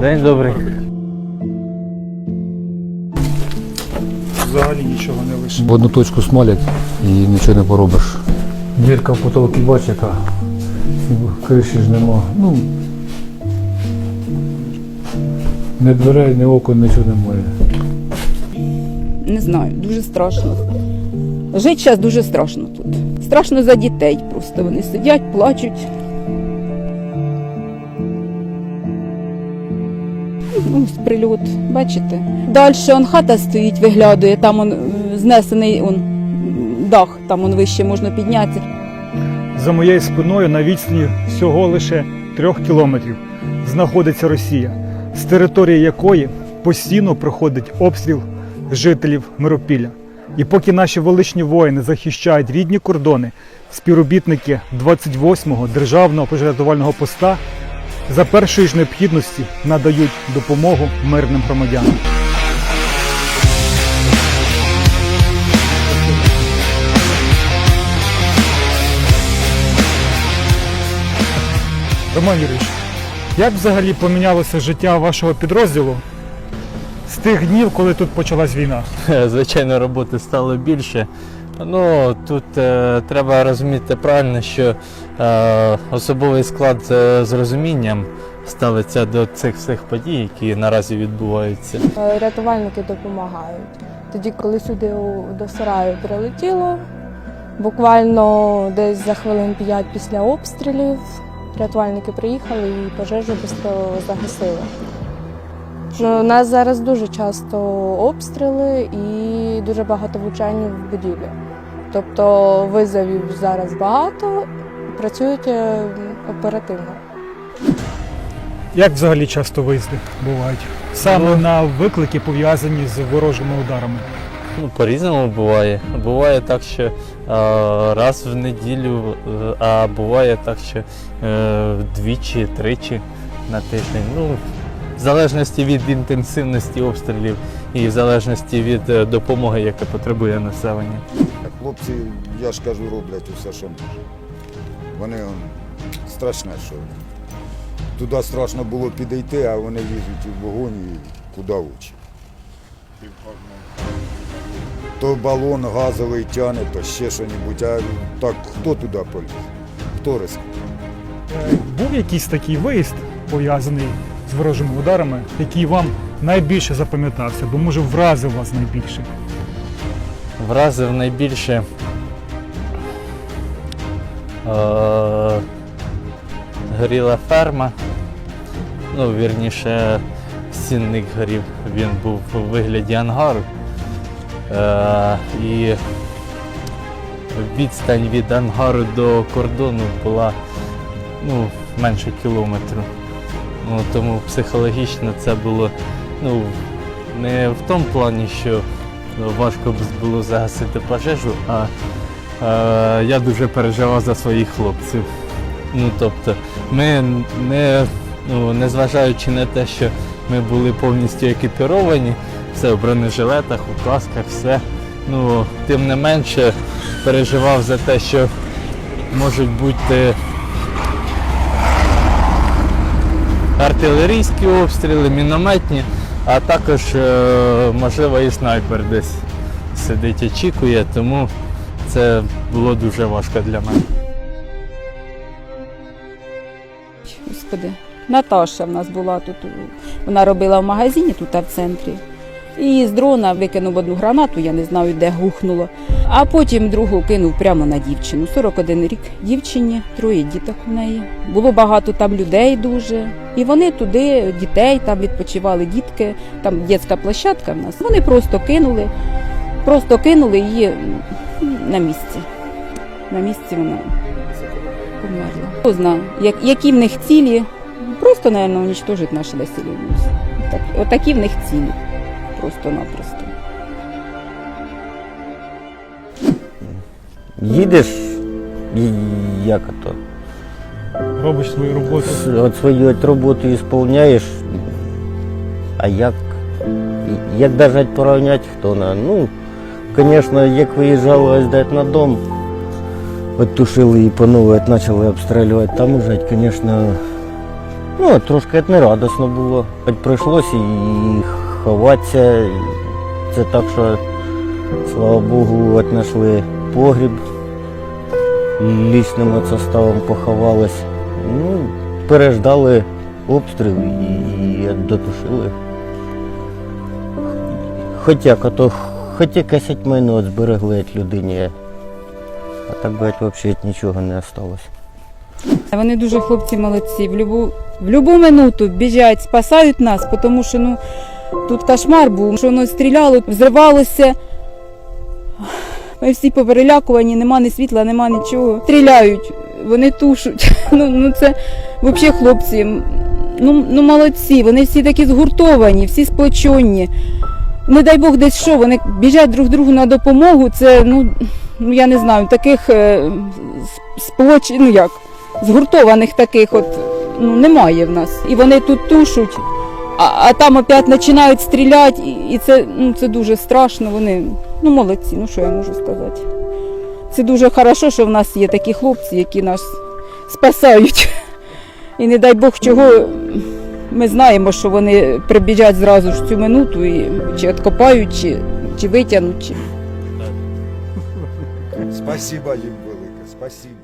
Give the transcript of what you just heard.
День добрий. Взагалі нічого не лише. В одну точку смалять і нічого не поробиш. Дірка в потолки бач, яка криші ж нема. Ну, ні дверей, ні окон, нічого немає. Не знаю, дуже страшно. Жити зараз дуже страшно тут. Страшно за дітей просто. Вони сидять, плачуть. З прильот, бачите. Далі он хата стоїть, виглядує, там он е, знесений он, дах, там он вище можна піднятися. За моєю спиною на відстані всього лише трьох кілометрів знаходиться Росія, з території якої постійно проходить обстріл жителів Миропілля. І поки наші величні воїни захищають рідні кордони, співробітники 28-го державного пожежно-рятувального поста за першої ж необхідності надають допомогу мирним громадянам. Роман Юрійович, як взагалі помінялося життя вашого підрозділу з тих днів, коли тут почалась війна? Звичайно, роботи стало більше. Ну, тут е, треба розуміти правильно, що е, особовий склад е, з розумінням ставиться до цих всіх подій, які наразі відбуваються. Е, Рятувальники допомагають. Тоді, коли сюди до сараю прилетіло, буквально десь за хвилин 5 після обстрілів рятувальники приїхали і пожежу швидко загасили. Що У нас зараз дуже часто обстріли і дуже багато влучань в будівлі. Тобто визовів зараз багато, працюють е, оперативно. Як взагалі часто виїзди бувають? Саме Ну. на виклики пов'язані з ворожими ударами. Ну, по-різному буває. Буває так, що е, раз в неділю, е, а буває так, що е, двічі, тричі на тиждень. Ну, в залежності від інтенсивності обстрілів і в залежності від е, допомоги, яка потребує населення. Хлопці, я ж кажу, роблять усе, що можуть. Вони он, страшне, що туди страшно було підійти, а вони лізуть у вогонь і куди очі. То балон газовий тяне, то ще щось, а так хто туди поліз? Хто рискне? Е, Був якийсь такий виїзд пов'язаний з ворожими ударами, який вам найбільше запам'ятався, бо може вразив вас найбільше. Вразив найбільше е, горіла ферма. Ну, вірніше, сінник горів. Він був у вигляді ангару. Е, і відстань від ангару до кордону була ну, менше кілометру. Ну, тому психологічно це було ну, не в тому плані, що важко було загасити пожежу, а е, я дуже переживав за своїх хлопців. Ну, тобто, ми не, ну, незважаючи на те, що ми були повністю екіпіровані, все в бронежилетах, у касках, все. Ну, тим не менше переживав за те, що можуть бути артилерійські обстріли, мінометні, а також, е, можливо, і снайпер десь сидить, очікує, тому це було дуже важко для мене. Господи, Наташа в нас була тут. Вона робила в магазині тут в центрі. І з дрона викинув одну гранату, я не знаю, де гухнуло. А потім другу кинув прямо на дівчину. 41 рік дівчині, троє діток у неї. Було багато там людей дуже. І вони туди, дітей, там відпочивали дітки, там дитяча площадка в нас. Вони просто кинули, просто кинули її на місці. На місці вона померла. Хто знає, як, які в них цілі, просто, мабуть, уничтожить наше населення. Так, отакі в них цілі. Просто-напросто. Їдеш, і як то? Робиш свою роботу. От свою от роботу ісполняєш, а як? Як навіть порівняти, хто на. Ну, звісно, як виїжджали дать на дом, от тушили і по новій почали обстрілювати, там уже, звісно, Ну, трошки це нерадосно було. Хоч прийшлося і ховатися. Це так, що, слава Богу, от знайшли погріб. Лічним от составом поховались. Ну, переждали обстріл і дотушили. Хоч як, а то хоч якесь майно зберегли від людині. А так би взагалі нічого не осталось. Вони дуже хлопці молодці. В любу, в любу минуту біжать, спасають нас, тому що ну, тут кошмар був, що воно стріляло, взривалося. Ми всі поперелякувані, нема ні світла, нема нічого. Стріляють, вони тушуть. Ну, ну це взагалі хлопці. Ну, ну молодці, вони всі такі згуртовані, всі сплочені. Не дай Бог десь що, вони біжать друг другу на допомогу. Це, ну, ну я не знаю, таких е, сплоч... ну як, згуртованих таких от ну, немає в нас. І вони тут тушуть, а, а там опять починають стріляти, і, це, ну, це дуже страшно. Вони ну, молодці, ну що я можу сказати. Це дуже добре, що в нас є такі хлопці, які нас спасають. І не дай Бог чого. Ми знаємо, що вони прибіжать зразу ж цю минуту і чи відкопають, чи, чи витягнуть. Чи... Спасибо їм велике, спасибо.